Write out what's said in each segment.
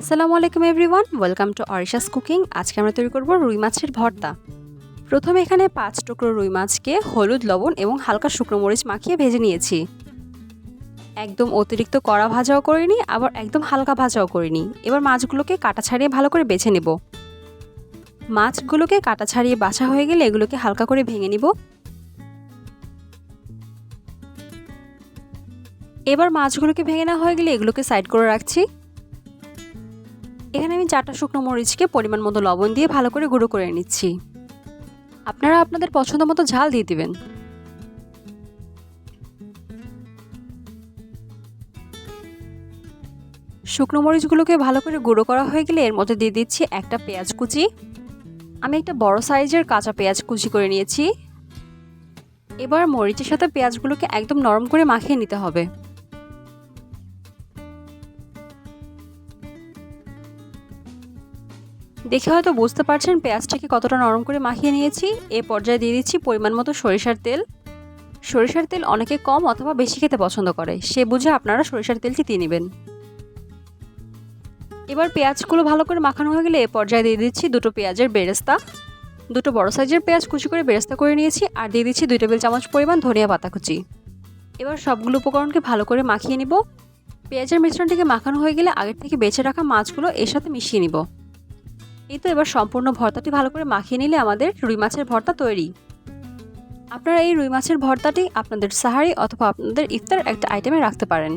আসসালামু আলাইকুম everyone, welcome to অরিশাস কুকিং। আজকে আমরা তৈরি করব রুই মাছের ভর্তা। প্রথমে এখানে পাঁচ টুকরো রুই মাছকে হলুদ, লবণ এবং হালকা শুকনো মরিচ মাখিয়ে ভেজে নিয়েছি। একদম অতিরিক্ত কড়া ভাজাও করিনি, আবার একদম হালকা ভাজাও করিনি। এবার মাছগুলোকে কাটা ছাড়িয়ে ভালো করে বেছে নেব। মাছগুলোকে কাটা ছাড়িয়ে বাছা হয়ে গেলে এগুলোকে হালকা করে ভেঙে নিব। এবার মাছগুলোকে ভেঙে নেওয়া হয়ে গেলে এগুলোকে সাইড করে রাখছি। এখানে আমি চারটা শুকনো মরিচকে পরিমাণ মতো লবণ দিয়ে ভালো করে গুঁড়ো করে নিচ্ছি। আপনারা আপনাদের পছন্দ মতো ঝাল দিয়ে দিবেন। শুকনো মরিচগুলোকে ভালো করে গুঁড়ো করা হয়ে গেলে এর মধ্যে দিয়ে দিচ্ছি একটা পেঁয়াজ কুচি। আমি একটা বড় সাইজের কাঁচা পেঁয়াজ কুচি করে নিয়েছি। এবার মরিচের সাথে পেঁয়াজগুলোকে একদম নরম করে মাখিয়ে নিতে হবে। দেখে হয়তো বুঝতে পারছেন পেঁয়াজটাকে কতটা নরম করে মাখিয়ে নিয়েছি। এ পর্যায়ে দিয়ে দিচ্ছি পরিমাণ মতো সরিষার তেল। সরিষার তেল অনেকে কম অথবা বেশি খেতে পছন্দ করে। সে বুঝে আপনারা সরিষার তেলটি দিয়ে নেবেন। এবার পেঁয়াজগুলো ভালো করে মাখানো হয়ে গেলে এ পর্যায়ে দিয়ে দিচ্ছি দুটো পেঁয়াজের বেরেস্তা। দুটো বড় সাইজের পেঁয়াজ কুচি করে বেরেস্তা করে নিয়েছি আর দিয়ে দিচ্ছি দুই টেবিল চামচ পরিমাণ ধনিয়া পাতা কুচি। এবার সবগুলো উপকরণকে ভালো করে মাখিয়ে নিব। পেঁয়াজের মিশ্রণটিকে মাখানো হয়ে গেলে আগের থেকে বেছে রাখা মাছগুলো এর সাথে মিশিয়ে নিব। এই তো এবার সম্পূর্ণ ভর্তাটি ভালো করে মাখিয়ে নিলে আমাদের রুই মাছের ভর্তা তৈরি। আপনারা এই রুই মাছের ভর্তাটি আপনাদের সাহারি অথবা আপনাদের ইফতার একটা আইটেমে রাখতে পারেন।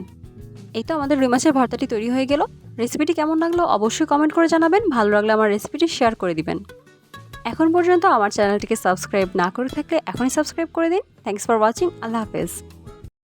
এই তো আমাদের রুই মাছের ভর্তাটি তৈরি হয়ে গেল। রেসিপিটি কেমন লাগল অবশ্যই কমেন্ট করে জানাবেন। ভালো লাগলে আমার রেসিপিটি শেয়ার করে দিবেন। এখন পর্যন্ত আমার চ্যানেলটিকে সাবস্ক্রাইব না করে থাকলে এখনই সাবস্ক্রাইব করে দিন। থ্যাংকস ফর ওয়াচিং আল্লাহ হাফেজ।